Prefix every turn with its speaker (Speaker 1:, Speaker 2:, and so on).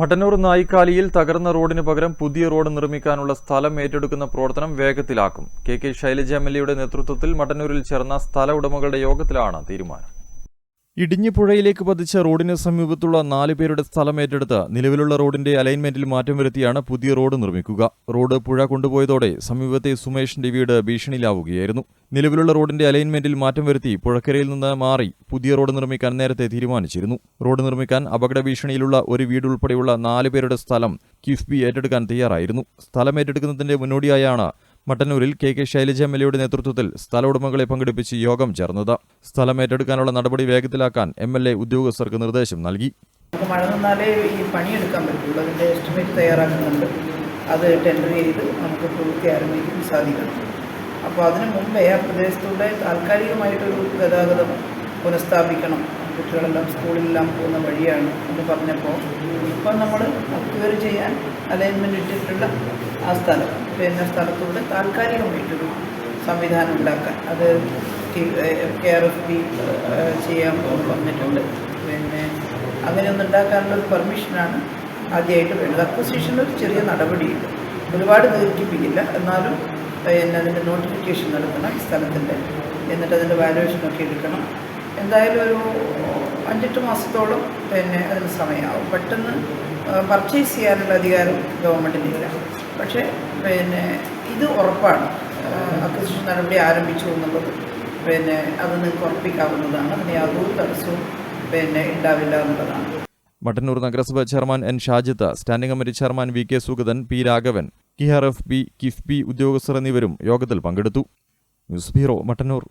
Speaker 1: മട്ടന്നൂർ നായിക്കാലിയിൽ തകർന്ന റോഡിന് പകരം പുതിയ റോഡ് നിർമ്മിക്കാനുള്ള സ്ഥലം ഏറ്റെടുക്കുന്ന പ്രവർത്തനം വേഗത്തിലാക്കും. K K Shailaja M L എയുടെ നേതൃത്വത്തിൽ മട്ടന്നൂരിൽ ചേർന്ന സ്ഥല ഉടമകളുടെ യോഗത്തിലാണ് തീരുമാനം. ഇടിഞ്ഞു പുഴയിലേക്ക് പതിച്ച റോഡിന് സമീപത്തുള്ള നാല് പേരുടെ സ്ഥലം ഏറ്റെടുത്ത് നിലവിലുള്ള റോഡിന്റെ അലൈൻമെന്റിൽ മാറ്റം വരുത്തിയാണ് പുതിയ റോഡ് നിർമ്മിക്കുക. റോഡ് പുഴ കൊണ്ടുപോയതോടെ സമീപത്തെ സുമേഷിന്റെ വീട് ഭീഷണിയിലാവുകയായിരുന്നു. നിലവിലുള്ള റോഡിന്റെ അലൈൻമെന്റിൽ മാറ്റം വരുത്തി പുഴക്കരയിൽ നിന്ന് മാറി പുതിയ റോഡ് നിർമ്മിക്കാൻ നേരത്തെ തീരുമാനിച്ചിരുന്നു. റോഡ് നിർമ്മിക്കാൻ അപകട ഭീഷണിയിലുള്ള ഒരു വീട് ഉൾപ്പെടെയുള്ള നാല് പേരുടെ സ്ഥലം കിഫ്ബി ഏറ്റെടുക്കാൻ തയ്യാറായിരുന്നു. സ്ഥലം ഏറ്റെടുക്കുന്നതിന്റെ മുന്നോടിയായാണ് മട്ടന്നൂരിൽ K K Shailaja M L എയുടെ നേതൃത്വത്തിൽ സ്ഥല ഉടമകളെ പങ്കെടുപ്പിച്ച് യോഗം ചേർന്നത്. സ്ഥലം ഏറ്റെടുക്കാനുള്ള നടപടി വേഗത്തിലാക്കാൻ എം എൽ എ ഉദ്യോഗസ്ഥർക്ക് നിർദ്ദേശം നൽകി.
Speaker 2: മഴ നിന്നാലേ ഈ പണിയെടുക്കാൻ പറ്റുള്ളൂ അതിന്റെ എസ്റ്റിമേറ്റ് തയ്യാറാക്കുന്നുണ്ട്. അത് ടെൻഡർ ചെയ്ത് നമുക്ക് പ്രവൃത്തി ആരംഭിക്കാൻ സാധിക്കണം. അപ്പോൾ അതിനു മുമ്പേ ആ പ്രദേശത്തൂടെ താൽക്കാലികമായിട്ടൊരു ഗതാഗതം പുനഃസ്ഥാപിക്കണം. കുട്ടികളെല്ലാം സ്കൂളിലെല്ലാം പോകുന്ന വഴിയാണ് എന്ന് പറഞ്ഞപ്പോൾ ഇപ്പം നമ്മൾ അക്വയർ ചെയ്യാൻ അലൈൻമെന്റ് ഇട്ടിട്ടുള്ള ആ സ്ഥലം. പിന്നെ സ്ഥലത്തൂടെ താൽക്കാലികമായിട്ടൊരു സംവിധാനം ഉണ്ടാക്കാൻ. അത് കെ ആർ എഫ് ബി ചെയ്യാൻ വന്നിട്ടുണ്ട്. പിന്നെ അങ്ങനെയൊന്നും ഉണ്ടാക്കാനുള്ള ഒരു പെർമിഷനാണ് ആദ്യമായിട്ട് വേണ്ടത്. അക്വസിഷനിൽ ഒരു ചെറിയ നടപടിയുണ്ട്. ഒരുപാട് ദീർഘിപ്പിക്കില്ല. എന്നാലും പിന്നെ അതിന്റെ നോട്ടിഫിക്കേഷൻ നടത്തണം ഈ സ്ഥലത്തിന്റെ. എന്നിട്ട് അതിന്റെ വാലുവേഷനൊക്കെ എടുക്കണം. എന്തായാലും ഒരു അഞ്ചെട്ട് മാസത്തോളം പിന്നെ അതിന് സമയമാവും. പെട്ടെന്ന് പർച്ചേസ് ചെയ്യാനുള്ള അധികാരം ഗവൺമെന്റിനില്ല പക്ഷേ പിന്നെ ഇത് ഉറപ്പാണ്. അക്വസിഷൻ നടപടി ആരംഭിച്ചു എന്നുള്ളത് പിന്നെ അത് നിങ്ങൾക്ക് ഉറപ്പിക്കാവുന്നതാണ്. അതിന് യാതൊരു തടസ്സവും പിന്നെ ഉണ്ടാവില്ല എന്നുള്ളതാണ്.
Speaker 1: മട്ടന്നൂർ നഗരസഭ chairman N Shajith standing committee chairman V K Sugathan P Raghavan കിഹാർ F B KIIFB ഉദ്യോഗസ്ഥർ എന്നിവരും യോഗത്തിൽ പങ്കെടുത്തു. News bureau Mattannur.